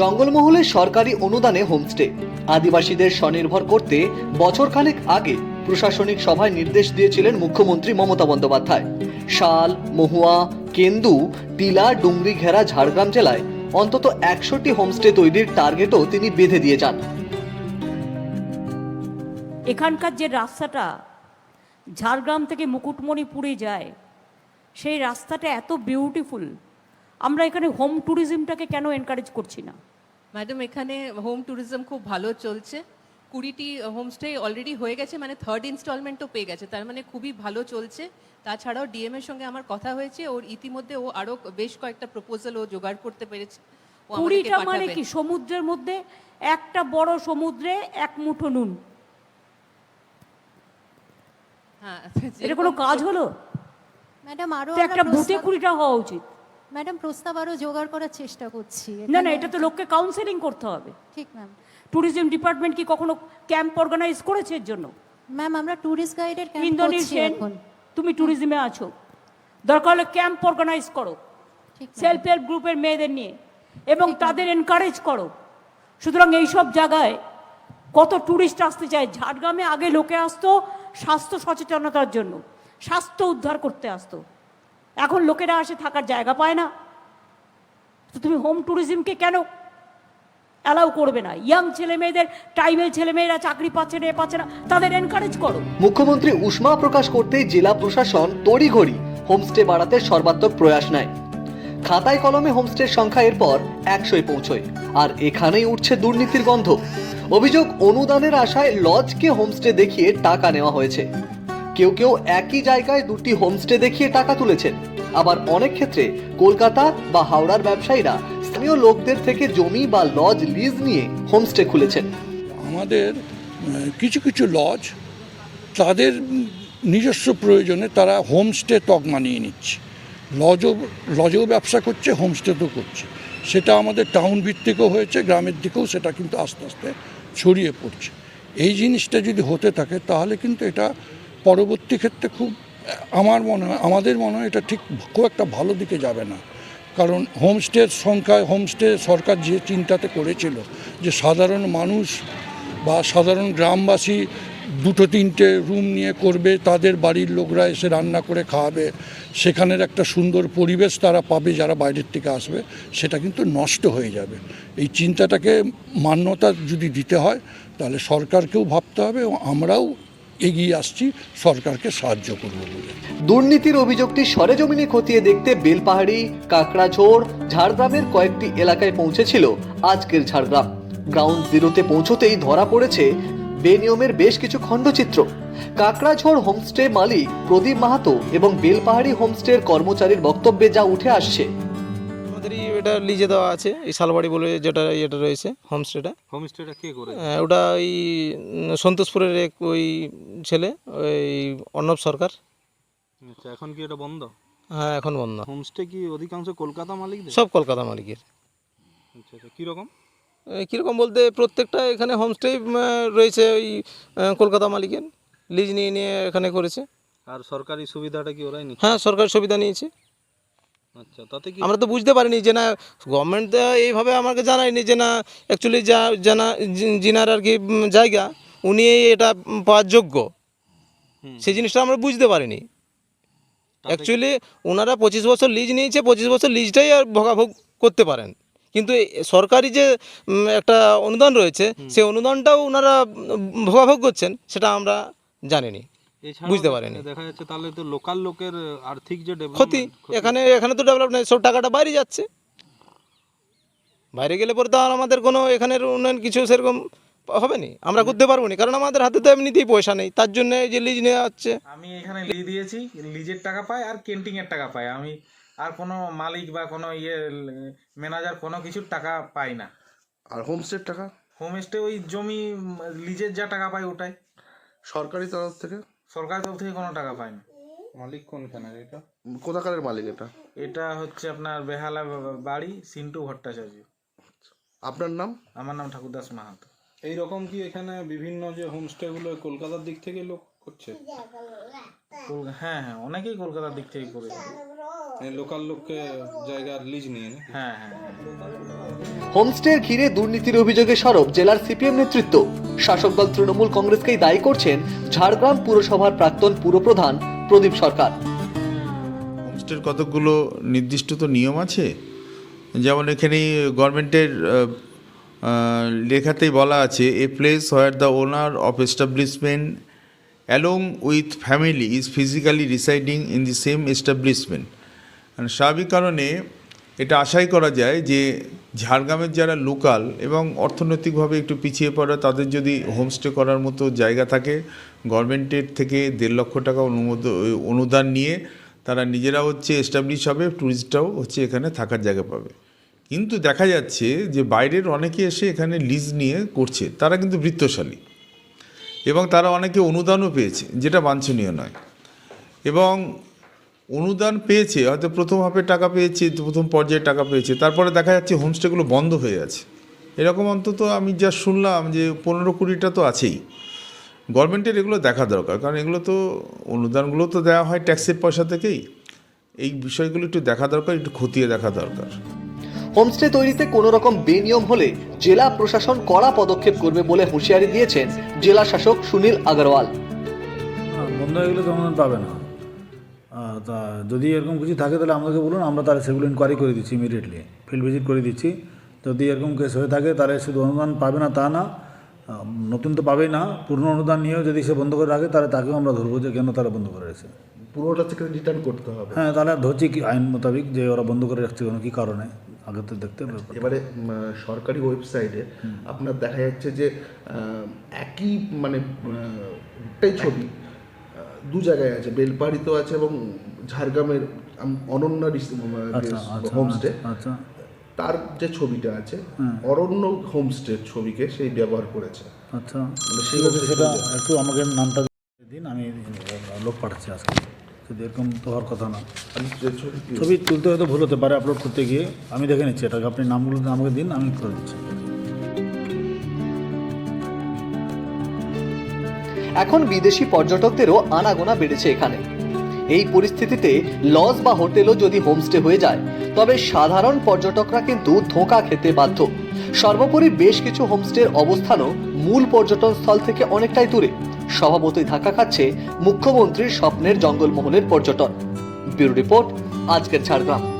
জঙ্গলমহলে সরকারি অনুদানে হোমস্টে। আদিবাসীদের স্বনির্ভর করতে বছরখানেক আগে প্রশাসনিক সভায় নির্দেশ দিয়েছিলেন মুখ্যমন্ত্রী মমতা বন্দ্যোপাধ্যায়। শাল, মহুয়া, কেন্দু, টিলা ডুংরি ঘেরা ঝাড়গ্রাম জেলায় অন্তত একশোটি হোমস্টে তৈরির টার্গেটও তিনি বেঁধে দিয়ে যান। এখানকার যে রাস্তাটা ঝাড়গ্রাম থেকে মুকুটমণিপুরে যায়, সেই রাস্তাটা এত বিউটিফুল আমরা এখানে হোম ট্যুরিজমটাকে কেন এনকারেজ করছি না? ম্যাডাম এখানে হোম ট্যুরিজম খুব ভালো চলছে। কুড়িটি হোমস্টে অলরেডি হয়ে গেছে মানে থার্ড ইনস্টলমেন্টও পেয়ে গেছে। তার মানে খুবই ভালো চলছে। তাছাড়াও ডিএম এর সঙ্গে আমার কথা হয়েছে ওর ইতিমধ্যে ও আরও বেশ কয়েকটা প্রপোজাল ও জোগাড় করতে পেরেছে। কুড়িটা মানে কি? সমুদ্রের মধ্যে একটা বড় সমুদ্রে এক মুঠো নুন। হ্যাঁ এটা কোনো কাজ হলো? ম্যাডাম আরও একটা বুথে কুড়িটা হওয়া উচিত। ম্যাডাম প্রস্তাব আরও জোগাড় করার চেষ্টা করছি। না না এটা তো লোককে কাউন্সেলিং করতে হবে। ঠিক ম্যাম ট্যুরিজম ডিপার্টমেন্ট কি কখনো ক্যাম্প অর্গানাইজ করেছে এর জন্য? ম্যাম আমরা ট্যুরিস্ট গাইডের ক্যাম্প করছি এখন। তুমি ট্যুরিজমে আছো। দরকার হলে ক্যাম্প অর্গানাইজ করো। ঠিক ma'am। সেলফ হেল্প গ্রুপের মেয়েদের নিয়ে। এবং তাদের এনকারেজ করো। সুতরাং এইসব জায়গায় কত ট্যুরিস্ট আসতে চায়? ঝাড়গ্রামে আগে লোকে আসতো স্বাস্থ্য সচেতনতার জন্য। স্বাস্থ্য উদ্ধার করতে আসতো। এখন লোকেরা আসে থাকার জায়গা পায় না। তো তুমি হোম ট্যুরিজমকে কেন অ্যালাউ করবে না? ইয়াং ছেলে মেয়েদের ট্রাইবেল ছেলে মেয়েরা চাকরি পাচ্ছে না পাচ্ছে না, তাদের এনকারেজ করো। মুখ্যমন্ত্রী উষ্মা প্রকাশ করতেই জেলা প্রশাসন তড়িঘড়ি হোমস্টে বাড়াতে সর্বাত্মক প্রয়াস নেয়। খাতায় কলমে হোমস্টের সংখ্যা এরপর একশোয় পৌঁছয়, আর এখানেই উঠছে দুর্নীতির গন্ধ। অভিযোগ অনুদানের আশায় লজকে হোমস্টে দেখিয়ে টাকা নেওয়া হয়েছে। কেউ কেউ একই জায়গায় দুটি হোমস্টে দেখিয়ে টাকা তুলেছেন। আবার অনেক ক্ষেত্রে কলকাতা বা হাওড়ার ব্যবসায়ীরা স্থানীয় লোকদের থেকে জমি বা লজ লিজ নিয়ে হোমস্টে খুলেছেন। আমাদের কিছু কিছু লজ তাদের নিজস্ব প্রয়োজনে তারা হোমস্টে তকমা নিয়ে নিচ্ছে। লজও লজেও ব্যবসা করছে হোমস্টেতেও করছে। সেটা আমাদের টাউন ভিত্তিকও হয়েছে, গ্রামের দিকেও সেটা কিন্তু আস্তে আস্তে ছড়িয়ে পড়ছে। এই জিনিসটা যদি হতে থাকে, তাহলে কিন্তু এটা পরবর্তী ক্ষেত্রে খুব, আমার মনে হয়, আমাদের মনে হয় এটা ঠিক খুব একটা ভালো দিকে যাবে না। কারণ হোমস্টের সংখ্যায় হোমস্টে সরকার যে চিন্তাতে করেছিল যে সাধারণ মানুষ বা সাধারণ গ্রামবাসী দুটো তিনটে রুম নিয়ে করবে, তাদের বাড়ির লোকরা এসে রান্না করে খাওয়াবে, সেখানের একটা সুন্দর পরিবেশ তারা পাবে যারা বাইরের থেকে আসবে, সেটা কিন্তু নষ্ট হয়ে যাবে। এই চিন্তাটাকে মান্যতা যদি দিতে হয়, তাহলে সরকারকেও ভাবতে হবে এবং আমরাও এগিয়ে আসছি সরকারকে সাহায্য করব বলে। দুর্নীতির অভিযোগটি সরেজমিনে খতিয়ে দেখতে বেলপাহাড়ি কাকড়াঝোড় ঝাড়গ্রামের কয়েকটি এলাকায় পৌঁছেছিল আজকের ঝাড়গ্রাম। গ্রাউন্ড জিরোতে পৌঁছতেই ধরা পড়েছে বেনিয়মের বেশ কিছু খণ্ডচিত্র। কাকড়াঝোড় হোমস্টে মালিক প্রদীপ মাহাতো এবং বেলপাহাড়ি হোমস্টের কর্মচারীর বক্তব্যে যা উঠে আসছে। আমাদেরই এটা লিজে দেওয়া আছে এই শালবাড়ি বলে যেটা এটা রয়েছে হোমস্টেটা। হোমস্টেটা কে করে আহ, ওটা ওই সন্তোষপুরের এক ওই ছেলে ওই অর্ণব সরকার। আচ্ছা এখন কি এটা বন্ধ? হ্যাঁ এখন বন্ধ। হোমস্টে কি অধিকাংশ কলকাতা মালিকদের? সব কলকাতা মালিকের। আচ্ছা আচ্ছা কীরকম? কীরকম বলতে প্রত্যেকটা এখানে হোমস্টে রয়েছে ওই কলকাতা মালিকের। লিজ নিয়ে নিয়ে এখানে করেছে। আর সরকারি সুবিধাটা কি ওরাই নিচ্ছে? হ্যাঁ সরকারি সুবিধা নিয়েছে। আচ্ছা তাতে কি আমরা তো বুঝতে পারিনি যে না গভর্নমেন্ট এইভাবে আমাকে জানায়নি যে না অ্যাকচুয়ালি যা জানা জিনার আর কি জায়গা উনি এটা পাওয়ার যোগ্য। সেই জিনিসটা আমরা বুঝতে পারিনি। অ্যাকচুয়ালি ওনারা পঁচিশ বছর লিজ নিয়েছে পঁচিশ বছর লিজটাই আর ভোগাভোগ করতে পারেন। কিন্তু সরকারি যে একটা অনুদান রয়েছে সেই অনুদানটাও ওনারা ভোগাভোগ করছেন সেটা আমরা জানিনি। বুঝতে পারিনি। দেখা যাচ্ছে তাহলে তো লোকাল লোকের আর্থিক যে ক্ষতি। এখানে এখানে তো ডেভেলপ নেই সব টাকাটা বাইরে যাচ্ছে। বাইরে গেলে পরে তো আর আমাদের কোনো এখানের উন্নয়ন কিছু সেরকম হবে নি। আমরা করতে পারব না কারণ আমাদের হাতে তো এমনিতেই পয়সা নেই। তার জন্য এই যে লিজ নেওয়া হচ্ছে। আমি এখানে লিজ দিয়েছি লিজের টাকা পাই আর কেন্টিং এর টাকা পাই আমি আর কোনো মালিক বা কোনো ইয়ে ম্যানেজার কোনো কিছুর টাকা পাই না। আর হোমস্টের টাকা? হোমস্টে ওই জমি লিজের যা টাকা পাই ওটাই। সরকারি তরফ থেকে? সরকার তরফ থেকে কোনো টাকা পায়নি মালিক কোনখানে এটা? কোথাকারের মালিক এটা? এটা হচ্ছে আপনার বেহালা বাড়ি সিন্টু ভট্টাচার্য। আপনার নাম? আমার নাম ঠাকুরদাস মাহাতো। এই রকম কি এখানে বিভিন্ন যে হোমস্টেগুলো কলকাতার দিক থেকে লোক করছে? হ্যাঁ হ্যাঁ অনেকেই কলকাতার দিক থেকে করেছে। লোকাল লোককে জায়গার লিজ নিয়ে না হ্যাঁ হ্যাঁ হোমস্টের ঘিরে দুর্নীতির অভিযোগে সরব জেলার সিপিএম নেতৃত্ব। শাসক দল তৃণমূল কংগ্রেসকেই দায়ী করছেন ঝাড়গ্রাম পুরসভার প্রাক্তন পুরপ্রধান প্রদীপ সরকার। হোমস্টের কতগুলো নির্দিষ্ট তো নিয়ম আছে। যেমন এখানে গভর্নমেন্টের লেখাতেই বলা আছে a place where the owner of establishment along with family is physically residing in the same establishment স্বাভাবিক কারণে এটা আশাই করা যায় যে ঝাড়গ্রামের যারা লোকাল এবং অর্থনৈতিকভাবে একটু পিছিয়ে পড়া, তাদের যদি হোমস্টে করার মতো জায়গা থাকে, গভর্নমেন্টের থেকে দেড় লক্ষ টাকা অনুমোদ, অনুদান নিয়ে তারা নিজেরা হচ্ছে এস্টাবলিশ হবে ট্যুরিস্টরাও হচ্ছে এখানে থাকার জায়গা পাবে। কিন্তু দেখা যাচ্ছে যে বাইরের অনেকে এসে এখানে লিজ নিয়ে করছে, তারা কিন্তু বৃত্তশালী। এবং তারা অনেকে অনুদানও পেয়েছে, যেটা বাঞ্ছনীয় নয়। এবং অনুদান পেয়েছে হয়তো প্রথম হাফে টাকা পেয়েছে প্রথম পর্যায়ে টাকা পেয়েছে তারপরে দেখা যাচ্ছে হোমস্টেগুলো বন্ধ হয়ে আছে। এরকম অন্তত আমি যা শুনলাম যে পনেরো কুড়িটা তো আছেই। গভর্নমেন্টের এগুলো দেখা দরকার কারণ এগুলো তো অনুদানগুলো তো দেওয়া হয় ট্যাক্সের পয়সা থেকেই। এই বিষয়গুলো একটু দেখা দরকার একটু খতিয়ে দেখা দরকার। হোমস্টে তৈরিতে কোনো রকম বেনিয়ম হলে জেলা প্রশাসন কড়া পদক্ষেপ করবে বলে হুঁশিয়ারি দিয়েছেন জেলা শাসক সুনীল আগরওয়াল। হ্যাঁ, বন্ধ হয়ে গেলে তো পাবে না। তা যদি এরকম কিছু থাকে তাহলে আমাদেরকে বলুন আমরা তাহলে সেগুলো ইনকোয়ারি করে দিচ্ছি ইমিডিয়েটলি ফিল্ড ভিজিট করে দিচ্ছি। যদি এরকম কেস হয়ে থাকে তাহলে শুধু অনুদান পাবে না তা না নতুন তো পাবেই না পুরনো অনুদান নিয়েও যদি সে বন্ধ করে রাখে তাহলে তাকেও আমরা ধরবো যে কেন তারা বন্ধ করে রেখেছে। পুরোটা থেকে রিটার্ন করতে হবে। হ্যাঁ তাহলে ধরছি কি আইন মোতাবিক যে ওরা বন্ধ করে রাখছে কোনো কী কারণে আগে তো দেখতে হবে। এবারে সরকারি ওয়েবসাইটে আপনার দেখা যাচ্ছে যে একই মানে একটাই ছবি দু জায়গায় আছে বেলপাহাড়িতেও আছে এবং ঝাড়গ্রামের অনন্যা আচ্ছা আচ্ছা হোমস্টে আচ্ছা। তার যে ছবিটা আছে অরণ্য হোমস্টের ছবিকে সেই ব্যবহার করেছে। আচ্ছা। মানে ঠিক আছে সেটা একটু আমাকে নামটা দিন আমি লোক পাঠাচ্ছি আজকে। যদি এরকম তো হওয়ার কথা না। ছবি তুলতে হয়তো ভুল হতে পারে আপলোড করতে গিয়ে। আমি দেখে নিচ্ছি এটাকে আপনি নামগুলো আমাকে দিন আমি করে দিচ্ছি। এখন বিদেশি পর্যটকদেরও আনাগোনা বেড়েছে এখানে। এই পরিস্থিতিতে লজ বা হোটেলও যদি হোমস্টে হয়ে যায়, তবে সাধারণ পর্যটকরা কিন্তু ধোঁকা খেতে বাধ্য। সর্বোপরি বেশ কিছু হোমস্টের অবস্থানও মূল পর্যটন স্থল থেকে অনেকটাই দূরে। স্বভাবতই ধাক্কা খাচ্ছে মুখ্যমন্ত্রীর স্বপ্নের জঙ্গলমহলের পর্যটন। ব্যুরো রিপোর্ট, আজকের ঝাড়গ্রাম।